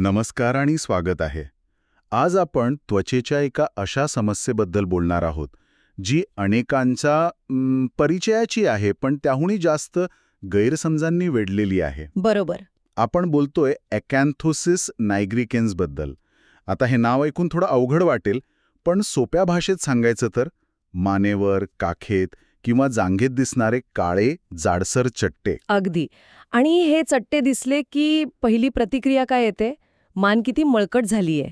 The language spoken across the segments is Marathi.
नमस्कार आणि स्वागत आहे. आज आपण त्वचेच्या एका अशा समस्येबद्दल बोलणार आहोत जी अनेकांच्या म, परिचयाची आहे पण त्याहूनही जास्त गैरसमजांनी वेढलेली आहे. बरोबर. आपण बोलतोय ॲकॅन्थोसिस नायग्रिकेन्सबद्दल. आता हे नाव ऐकून थोडं अवघड वाटेल पण सोप्या भाषेत सांगायचं तर मानेवर काखेत किंवा जांघेत दिसणारे काळे जाडसर चट्टे. अगदी. आणि हे चट्टे दिसले की पहिली प्रतिक्रिया काय येते? मान किती मळकट झालीये.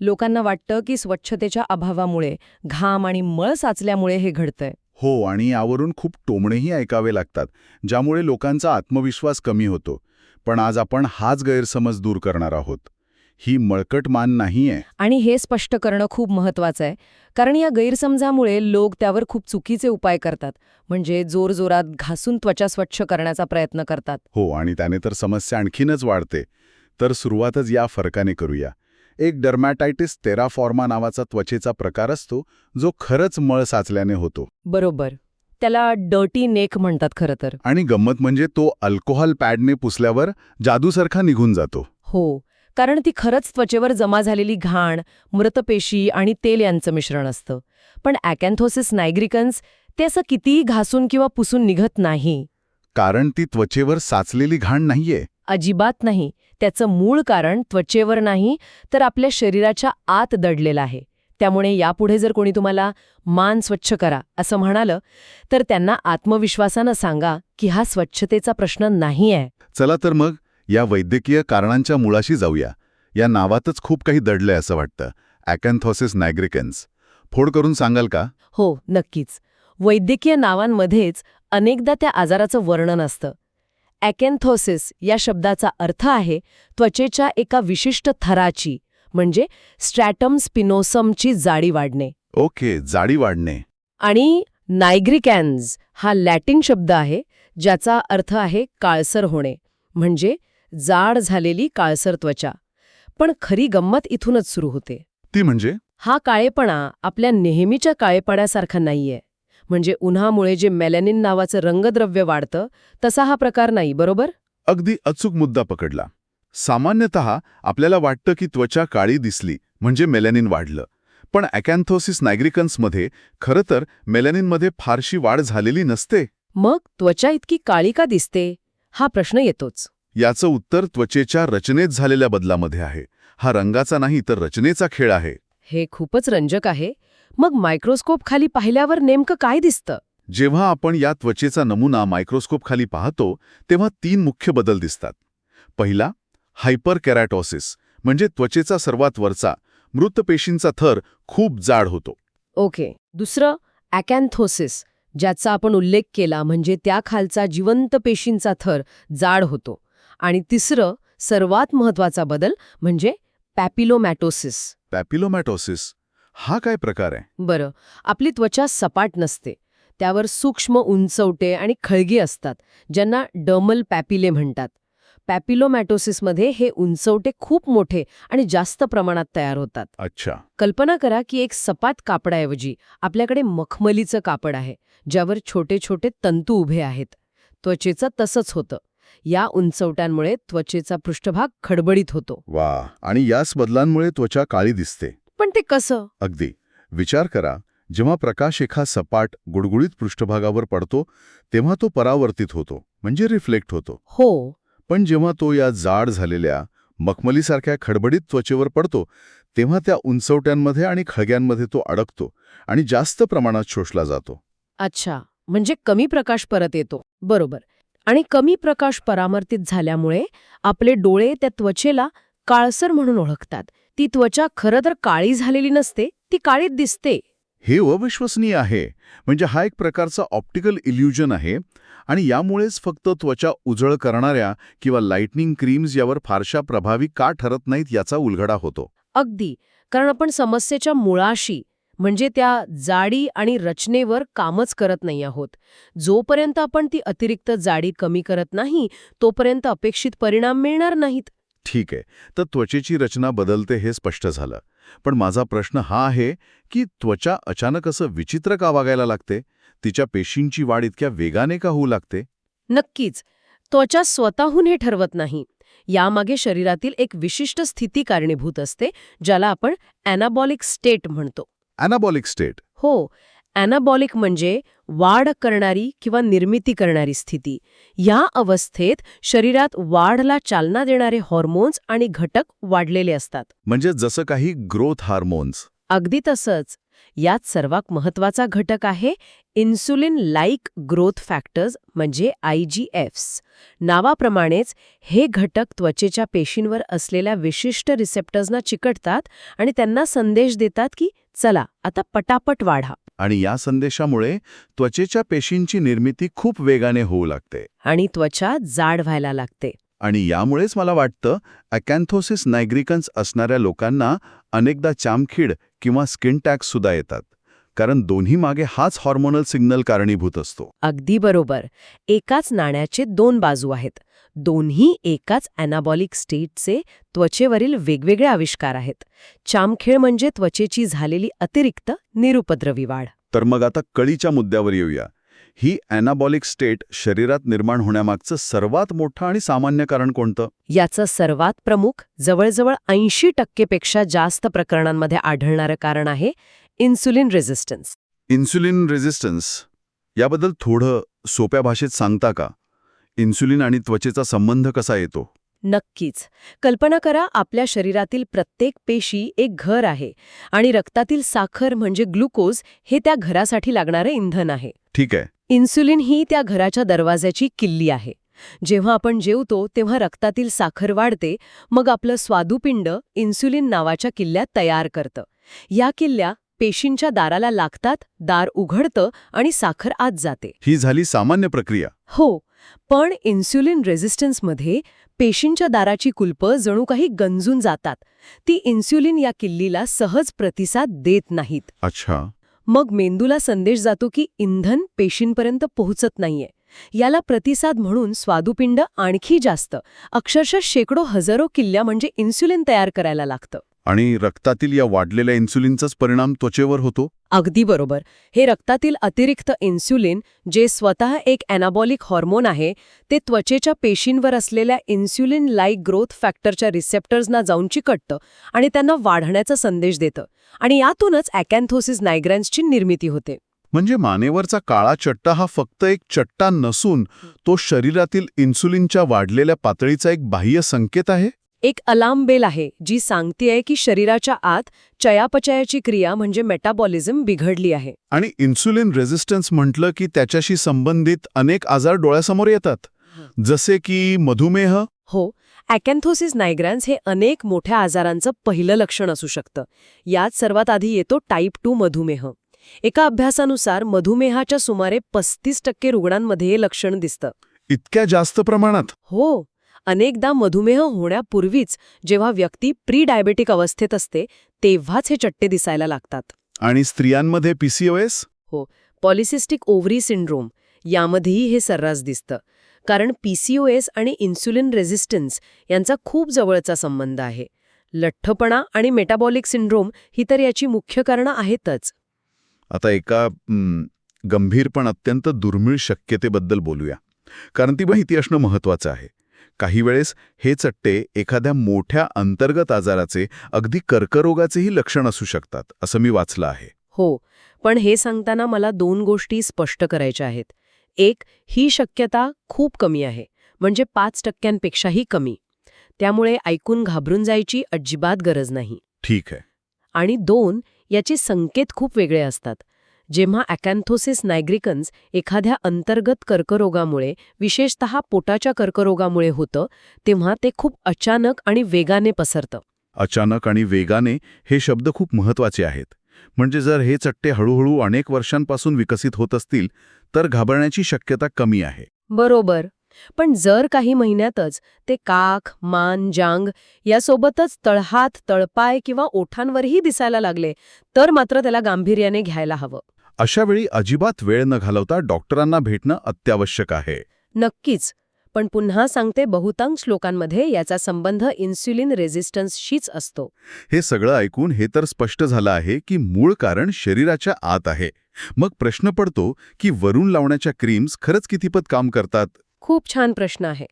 लोकांना वाटतं की स्वच्छतेच्या अभावामुळे घाम आणि मळ साचल्यामुळे हे घडतंय. हो आणि यावरून खूप टोमणेही ऐकावे लागतात ज्यामुळे लोकांचा आत्मविश्वास कमी होतो. पण आज आपण हाच गैरसमज दूर करणार आहोत. ही मळकट मान नाहीये. आणि हे स्पष्ट करणं खूप महत्वाचं आहे. कारण या गैरसमजामुळे लोक त्यावर खूप चुकीचे उपाय करतात. म्हणजे जोरजोरात घासून त्वचा स्वच्छ करण्याचा प्रयत्न करतात. हो आणि त्याने तर समस्या आणखीनच वाढते. तर सुरुवातच या फरकाने करूया. एक डर्मॅटायटिस तेराफॉर्मा नावाचा त्वचेचा प्रकार असतो जो खरंच मळ साचल्याने होतो. बरोबर. त्याला डर्टी नेक म्हणतात खरं तर. आणि गंमत म्हणजे तो अल्कोहोल पॅडने पुसल्यावर जादूसारखा निघून जातो. हो. कारण ती खरंच त्वचेवर जमा झालेली घाण मृतपेशी आणि तेल यांचं मिश्रण असतं. पण ॲकॅन्थोसिस नायग्रिकन्स ते असं कितीही घासून किंवा पुसून निघत नाही. कारण ती त्वचेवर साचलेली घाण नाहीये. अजिबात नाही. त्याचं मूळ कारण त्वचेवर नाही तर आपल्या शरीराच्या आत दडलेलं आहे. त्यामुळे यापुढे जर कोणी तुम्हाला मान स्वच्छ करा असं म्हणालं तर त्यांना आत्मविश्वासानं सांगा की हा स्वच्छतेचा प्रश्न नाही आहे चला तर मग या वैद्यकीय कारणांच्या मुळाशी जाऊया. या नावातच खूप काही दडलंय असं वाटतं. ॲकॅन्थॉसिस नायग्रिकन्स फोड करून सांगाल का? हो नक्कीच. वैद्यकीय नावांमध्येच अनेकदा त्या आजाराचं वर्णन असतं. ॲकॅन्थोसिस या शब्दाचा अर्थ आहे त्वचेच्या एका विशिष्ट थराची म्हणजे स्ट्रॅटम स्पिनोसमची जाडी वाढणे. ओके जाडी वाढणे. आणि नायग्रिकॅन्स हा लॅटिन शब्द आहे ज्याचा अर्थ आहे काळसर होणे म्हणजे जाड झालेली काळसर त्वचा. पण खरी गंमत इथूनच सुरू होते. ती म्हणजे? हा काळेपणा आपल्या नेहमीच्या काळेपणासारखा नाहीये. म्हणजे उन्हामुळे जे मेलॅनिन नावाचं रंगद्रव्य वाढतं तसा हा प्रकार नाही बरोबर? अगदी अचूक मुद्दा पकडला. सामान्यतः आपल्याला वाटतं की त्वचा काळी दिसली म्हणजे मेलॅनिन वाढलं. पण ॲकॅन्थोसिस नायग्रिकन्समध्ये खरं तर मेलॅनिनमध्ये फारशी वाढ झालेली नसते? मग त्वचा इतकी काळी का दिसते? हा प्रश्न येतोच. याचं उत्तर त्वचेच्या रचनेत झालेल्या बदलामध्ये आहे. हा रंगाचा नाही तर रचनेचा खेळ आहे. हे खूपच रंजक आहे. मग मायक्रोस्कोप खाली पाहिल्यावर नेमकं काय दिसतं? जेव्हा आपण या त्वचेचा नमुना मायक्रोस्कोप खाली पाहतो तेव्हा तीन मुख्य बदल दिसतात. पहिला हायपर कॅरॅटॉसिस म्हणजे त्वचेचा सर्वात वरचा मृत पेशींचा थर खूप जाड होतो. ओके. दुसरं ॲकॅन्थोसिस ज्याचा आपण उल्लेख केला म्हणजे त्या खालचा जिवंत पेशींचा थर जाड होतो. आणि तिसरं सर्वात महत्त्वाचा बदल म्हणजे पॅपिलोमॅटोसिस पॅपिलोमॅटोसिस हा काय प्रकार आहे? बरं आपली त्वचा सपाट नसते. त्यावर सूक्ष्म उंचवटे आणि खळगी असतात ज्यांना डर्मल पॅपिले म्हणतात. पॅपिलोमॅटोसिसमध्ये हे उंचवटे खूप मोठे आणि जास्त प्रमाणात तयार होतात. अच्छा. कल्पना करा की एक सपाट कापडाऐवजी आपल्याकडे मखमलीचं कापड आहे ज्यावर छोटे छोटे तंतू उभे आहेत. त्वचेचं तसंच होतं. या उंचवट्यांमुळे त्वचेचा पृष्ठभाग खडबडीत होतो. वा आणि याच बदलांमुळे त्वचा काळी दिसते. पण ते कसं? अगदी. विचार करा जेव्हा प्रकाश एका सपाट गुडगुडीत पृष्ठभागावर पडतो तेव्हा तो परावर्तित होतो म्हणजे रिफ्लेक्ट होतो. हो. पण जेव्हा तो या जाड झालेल्या मखमलीसारख्या खडबडीत त्वचेवर पडतो तेव्हा त्या उंचवट्यांमध्ये आणि खळग्यांमध्ये तो अडकतो आणि जास्त प्रमाणात शोषला जातो. अच्छा. म्हणजे कमी प्रकाश परत येतो. बरोबर. आणि कमी प्रकाश परावर्तित झाल्यामुळे आपले डोळे त्या त्वचेला काळसर म्हणून ओळखतात. ती त्वचा खरं तर काळी झालेली नसते ती काळीत दिसते. हे अविश्वसनीय आहे. म्हणजे हा एक प्रकारचा ऑप्टिकल इल्युजन आहे आणि यामुळेच फक्त त्वचा उजळ करणाऱ्या किंवा लाइटनिंग क्रीम्स यावर फारशा प्रभावी का ठरत नाहीत याचा उलगडा होतो. अगदी. कारण आपण समस्येच्या मुळाशी म्हणजे त्या जाडी आणि रचनेवर कामच करत नाही आहोत. जोपर्यंत आपण ती अतिरिक्त जाडी कमी करत नाही तोपर्यंत अपेक्षित परिणाम मिळणार नाहीत. ठीक आहे तर त्वचेची रचना बदलते हे स्पष्ट झालं. पण माझा प्रश्न हा आहे की त्वचा अचानक असं विचित्र का वागायला लागते? तिच्या पेशींची वाढ इतक्या वेगाने का होऊ लागते? नक्कीच. त्वचा स्वतःहून हे ठरवत नाही. यामागे शरीरातील एक विशिष्ट स्थिती कारणीभूत असते ज्याला आपण ॲनाबॉलिक स्टेट म्हणतो. अॅनाबॉलिक स्टेट हो. ॲनाबॉलिक म्हणजे वाढ करणारी किंवा निर्मिती करणारी स्थिती. या अवस्थेत शरीरात वाढला चालना देणारे हॉर्मोन्स आणि घटक वाढलेले असतात. म्हणजे जसं काही ग्रोथ हार्मोन्स अगदी तसंच. यात सर्वात महत्त्वाचा घटक आहे इन्सुलिन लाईक ग्रोथ फॅक्टर्स म्हणजे आय जी एफ्स नावाप्रमाणेच हे घटक त्वचेच्या पेशींवर असलेल्या विशिष्ट रिसेप्टर्सना चिकटतात आणि त्यांना संदेश देतात की चला आता पटापट वाढा. आणि या संदेशामुळे त्वचेच्या पेशींची निर्मिती खूप वेगाने होऊ लागते. आणि त्वचा जाड व्हायला लागते. आणि यामुळेच मला वाटतं अकॅन्थोसिस नायग्रिकन्स असणाऱ्या लोकांना अनेकदा चामखीड किंवा स्किन टॅक्स सुद्धा येतात. कारण दोन्ही मागे हाच हॉर्मोनल सिग्नल कारणीभूत असतो. अगदी बरोबर. एकाच नाण्याचे दोन बाजू आहेत. दोन्ही एकाच ॲनाबॉलिक स्टेटचे त्वचेवरील वेगवेगळे आविष्कार आहेत. चामखेळ म्हणजे त्वचेची झालेली अतिरिक्त निरुपद्रवी वाढ. तर मग आता कळीच्या मुद्द्यावर येऊया. ही अॅनाबॉलिक स्टेट शरीरात निर्माण होण्यामागचं सर्वात मोठं आणि सामान्य कारण कोणतं? याचं सर्वात प्रमुख जवळजवळ ऐंशी टक्केपेक्षा जास्त प्रकरणांमध्ये आढळणारं कारण आहे इन्सुलिन रेझिस्टन्स इन्सुलिन रेझिस्टन्स याबद्दल थोडं सोप्या भाषेत सांगता का? इन्सुलिन आणि त्वचेचा संबंध कसा येतो? नक्कीच. कल्पना करा आपल्या शरीरातील प्रत्येक पेशी एक घर आहे आणि रक्तातील साखर म्हणजे ग्लुकोज हे त्या घरासाठी लागणारं इंधन आहे. ठीक आहे. इन्सुलिन ही त्या घराच्या दरवाजाची किल्ली आहे. जेव्हा आपण जेवतो तेव्हा रक्तातील साखर वाढते मग आपलं स्वादुपिंड इन्सुलिन नावाच्या किल्ल्यात तयार करतं. या किल्ल्या पेशींच्या दाराला लागतात दार उघडतं आणि साखर आत जाते. ही झाली सामान्य प्रक्रिया. हो पण इन्सुलिन रेझिस्टन्समध्ये पेशींच्या दाराची कुलपं जणू काही गंजून जातात. ती इन्सुलिन या किल्लीला सहज प्रतिसाद देत नाहीत. अच्छा. मग मेंदूला संदेश जातो की इंधन पेशींपर्यंत पोहोचत नाहीये. याला प्रतिसाद म्हणून स्वादुपिंड आणखी जास्त अक्षरशः शेकडो हजारो किल्ल्या म्हणजे इन्सुलिन तयार करायला लागतं. आणि रक्तातील या वाढलेल्या इन्सुलिनचाच परिणाम त्वचेवर होतो? अगदी बरोबर. हे रक्तातील अतिरिक्त इन्सुलिन जे स्वतः एक ॲनाबॉलिक हॉर्मोन आहे ते त्वचेच्या पेशींवर असलेल्या इन्सुलिन लाईक ग्रोथ फॅक्टरच्या रिसेप्टर्सना जाऊन चिकटतं आणि त्यांना वाढण्याचा संदेश देतं. आणि यातूनच अॅकॅन्थोसिस नायग्रॅन्सची निर्मिती होते. म्हणजे मानेवरचा काळा चट्टा हा फक्त एक चट्टा नसून तो शरीरातील इन्सुलिनच्या वाढलेल्या पातळीचा एक बाह्य संकेत आहे? एक अलार्म बेल आहे जी सांगतेय की शरीराच्या आत चयापचयाची क्रिया म्हणजे मेटाबॉलिझम बिघडली आहे. आणि इन्सुलिन रेझिस्टन्स म्हटलं की त्याच्याशी संबंधित अनेक आजार डोळ्यासमोर येतात. जसे की मधुमेह. हो ॲकॅन्थोसिस नायग्रॅन्स हे अनेक मोठ्या आजारांचं पहिलं लक्षण असू शकतं. यात सर्वात आधी येतो टाईप टू मधुमेह. एका अभ्यासानुसार मधुमेहाच्या सुमारे पस्तीस टक्के रुग्णांमध्ये हे लक्षण दिसतं. इतक्या जास्त प्रमाणात. हो. अनेकदा मधुमेह होण्यापूर्वीच जेव्हा व्यक्ती प्री डायबेटिक अवस्थेत असते तेव्हाच हे चट्टे दिसायला लागतात. आणि स्त्रियांमध्ये पीसीओएस पॉलिसिस्टिक ओव्हरी सिंड्रोम यामध्येही हे सर्रास दिसतं. कारण पीसीओएस आणि इन्सुलिन रेझिस्टन्स यांचा खूप जवळचा संबंध आहे. लठ्ठपणा आणि मेटाबॉलिक सिंड्रोम ही तर याची मुख्य कारणं आहेतच. आता एका हं, गंभीर पण अत्यंत दुर्मिळ शक्यतेबद्दल बोलूया. कारण ती माहिती असणं महत्वाचं आहे. काही वेळेस हे चट्टे एखाद्या मोठ्या अंतर्गत आजाराचे अगदी कर्करोगाचेही लक्षण असू शकतात असं मी वाचलं आहे. हो पण हे सांगताना मला दोन गोष्टी स्पष्ट करायच्या आहेत. एक ही शक्यता खूप कमी आहे म्हणजे पाच टक्क्यांपेक्षाही कमी. त्यामुळे ऐकून घाबरून जायची अजिबात गरज नाही. ठीक आहे. आणि दोन याचे संकेत खूप वेगळे असतात. जेव्हा अकॅन्थोसिस नायग्रिकन्स एखाद्या अंतर्गत कर्करोगामुळे विशेषत पोटाच्या कर्करोगामुळे होतं तेव्हा ते खूप अचानक आणि वेगाने पसरतं. अचानक आणि वेगाने हे शब्द खूप महत्त्वाचे आहेत. म्हणजे जर हे चट्टे हळूहळू अनेक वर्षांपासून विकसित होत असतील तर घाबरण्याची शक्यता कमी आहे. बरोबर. पण जर काही महिन्यातच ते काख मान जांग यासोबतच तळहात तळपाय किंवा ओठांवरही दिसायला लागले तर मात्र त्याला गांभीर्याने घ्यायला हवं. अशा वेळी अजिबात वेळ न घालवता डॉक्टरांना भेटणं अत्यावश्यक आहे. नक्कीच. पण पुन्हा सांगते बहुतांश लोकांमध्ये याचा संबंध इन्सुलिन रेझिस्टन्सशीच असतो. हे सगळं ऐकून हे तर स्पष्ट झालं आहे की मूळ कारण शरीराच्या आत आहे. मग प्रश्न पडतो की वरून लावण्याच्या क्रीम्स खरंच कितीपत काम करतात? खूप छान प्रश्न आहे.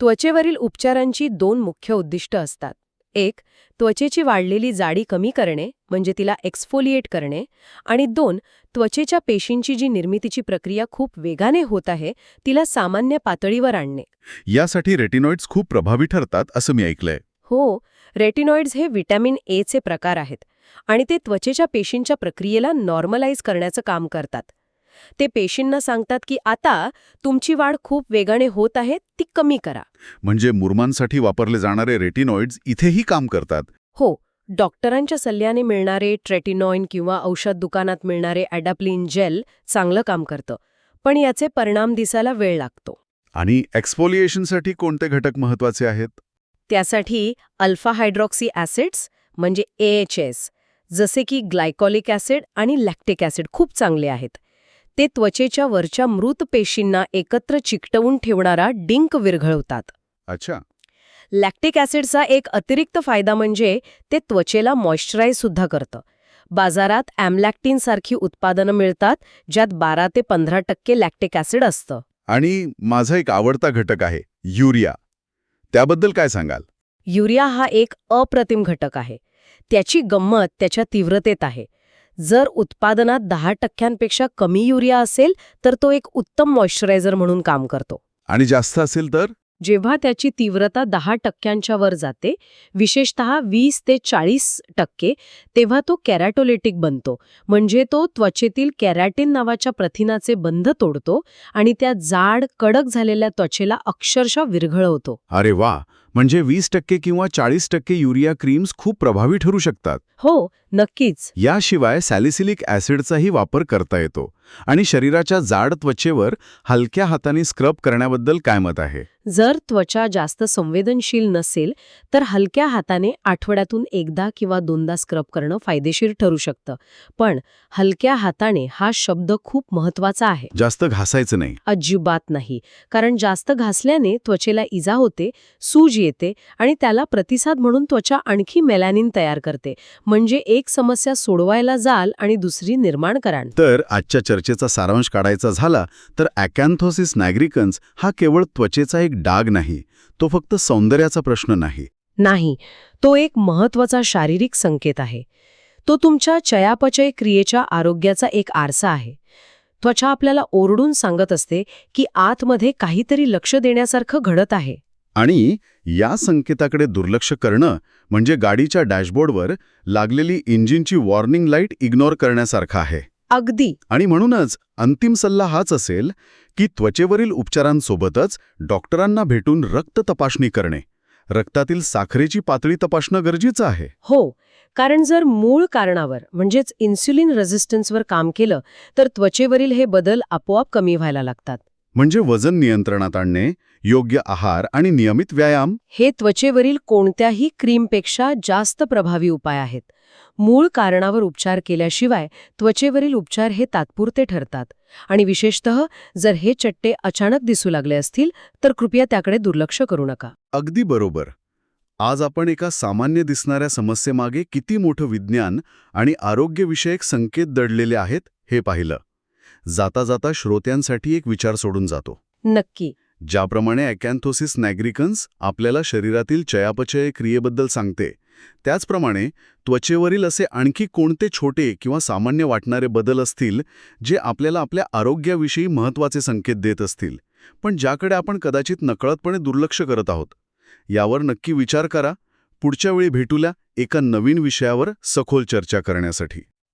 त्वचेवरील उपचारांची दोन मुख्य उद्दिष्ट असतात. एक त्वचेची वाढलेली जाडी कमी करणे म्हणजे तिला एक्सफोलिएट करणे आणि दोन त्वचेच्या पेशींची जी निर्मितीची प्रक्रिया खूप वेगाने होत आहे तिला सामान्य पातळीवर आणणे. यासाठी रेटिनॉइड्स खूप प्रभावी ठरतात असं मी ऐकलंय. हो रेटिनॉइड्स हे व्हिटॅमिन एचे प्रकार आहेत आणि ते त्वचेच्या पेशींच्या प्रक्रियेला नॉर्मलाइज करण्याचं काम करतात. ते पेशींना सांगतात की आता तुमची वाढ खूप वेगाने होत आहे ती कमी करा. म्हणजे मुरमांसाठी वापरले जाणारे रेटिनॉइड्स इथेही काम करतात? हो डॉक्टरांच्या सल्ल्याने मिळणारे ट्रेटिनॉइन किंवा औषध दुकानात मिळणारे ॲडॅप्लिन जेल चांगलं काम करतं पण याचे परिणाम दिसायला वेळ लागतो. आणि एक्सफोलिएशनसाठी कोणते घटक महत्त्वाचे आहेत? त्यासाठी अल्फा हायड्रॉक्सी ॲसिड्स म्हणजे एएचएस जसे की ग्लायकॉलिक ॲसिड आणि लॅक्टिक ॲसिड खूप चांगले आहेत ते त्वचेच्या वरच्या मृत पेशींना एकत्र चिकटवून ठेवणारा डिंक विरघळवतात. अच्छा. लॅक्टिक ॲसिडचा एक अतिरिक्त फायदा म्हणजे ते त्वचेला मॉइश्चराईज सुद्धा करतं. बाजारात ॲमलॅक्टिन सारखी उत्पादनं मिळतात ज्यात बारा ते पंधरा टक्के लॅक्टिक ॲसिड असतं. आणि माझा एक आवडता घटक आहे युरिया. त्याबद्दल काय सांगाल? युरिया हा एक अप्रतिम घटक आहे. त्याची गंमत त्याच्या तीव्रतेत आहे. जर उत्पादनात दहा टक्क्यांपेक्षा कमी युरिया असेल तर तो एक उत्तम मॉइश्चरायझर म्हणून काम करतो. आणि जास्त असेल तर? जेव्हा त्याची तीव्रता दहा टक्क्यांच्या वर जाते विशेषत वीस ते चाळीस टक्के तेव्हा तो कॅरॅटोलेटिक बनतो. म्हणजे तो त्वचेतील कॅरॅटिन नावाच्या प्रथिनाचे बंध तोडतो आणि त्या जाड कडक झालेल्या त्वचेला अक्षरशः विरघळवतो. अरे वा! म्हणजे वीस टक्के किंवा चाळीस टक्के युरिया क्रीम्स खूप प्रभावी ठरू शकतात. हो नक्कीच. याशिवाय सॅलिसिलिक ॲसिडचाही वापर करता येतो. आणि शरीराच्या जाड त्वचेवर हलक्या हाताने स्क्रब करण्याबद्दल काय मत आहे? जर त्वचा जास्त संवेदनशील नसेल तर हलक्या हाताने आठवड्यातून एकदा किंवा दोनदा स्क्रब करणं फायदेशीर ठरू शकतं. पण हलक्या हाताने हा शब्द खूप महत्त्वाचा आहे. जास्त घासायचं नाही. अजिबात नाही. कारण जास्त घासल्याने त्वचेला इजा होते सूज येते आणि त्याला प्रतिसाद म्हणून त्वचा आणखी मेलॅनिन तयार करते. म्हणजे एक समस्या सोडवायला जाल आणि दुसरी निर्माण कराल. तर आजच्या चर्चेचा सारांश काढायचा झाला तर अॅकॅन्थोसिस नॅग्रिकन्स हा केवळ त्वचेचा एक डाग नाही तो फक्त सौंदर्याचा प्रश्न नाही. नाही तो एक महत्त्वाचा शारीरिक संकेत आहे. तो तुमच्या चयापचय क्रियेच्या आरोग्याचा एक आरसा आहे. त्वचा आपल्याला ओरडून सांगत असते की आतमध्ये काहीतरी लक्ष देण्यासारखं घडत आहे. आणि या संकेताकडे दुर्लक्ष करणं म्हणजे गाडीच्या डॅशबोर्डवर लागलेली इंजिनची वॉर्निंग लाइट इग्नोर करण्यासारखं आहे. अगदी. आणि म्हणूनच अंतिम सल्ला हाच असेल की त्वचेवरील उपचारांसोबतच डॉक्टरांना भेटून रक्त तपासणी करणे. रक्तातील साखरेची पातळी तपासणं गरजेचं आहे. हो कारण जर मूळ कारणावर म्हणजेच इन्सुलिन रेझिस्टन्सवर काम केलं तर त्वचेवरील हे बदल आपोआप कमी व्हायला लागतात. म्हणजे वजन नियंत्रणात आणणे योग्य आहार आणि नियमित व्यायाम? हे त्वचेवरील कोणत्याही क्रीमपेक्षा जास्त प्रभावी उपाय आहेत. मूळ कारणावर उपचार केल्याशिवाय त्वचेवरील उपचार हे तात्पुरते ठरतात. आणि विशेषतः जर हे चट्टे अचानक दिसू लागले असतील तर कृपया त्याकडे दुर्लक्ष करू नका. अगदी बरोबर. आज आपण एका सामान्य दिसणाऱ्या समस्येमागे किती मोठं विज्ञान आणि आरोग्यविषयक संकेत दडलेले आहेत हे पाहिलं. जाता जाता श्रोत्यांसाठी एक विचार सोडून जातो. नक्की. ज्याप्रमाणे अॅकॅन्थोसिस नॅग्रिकन्स आपल्याला शरीरातील चयापचय क्रियेबद्दल सांगते. त्याचप्रमाणे त्वचेवरील असे आणखी कोणते छोटे किंवा सामान्य वाटणारे बदल असतील जे आपल्याला आपल्या आरोग्याविषयी महत्त्वाचे संकेत देत असतील पण ज्याकडे आपण कदाचित नकळतपणे दुर्लक्ष करत आहोत. यावर नक्की विचार करा. पुढच्या वेळी भेटूल्या एका नवीन विषयावर सखोल चर्चा करण्यासाठी.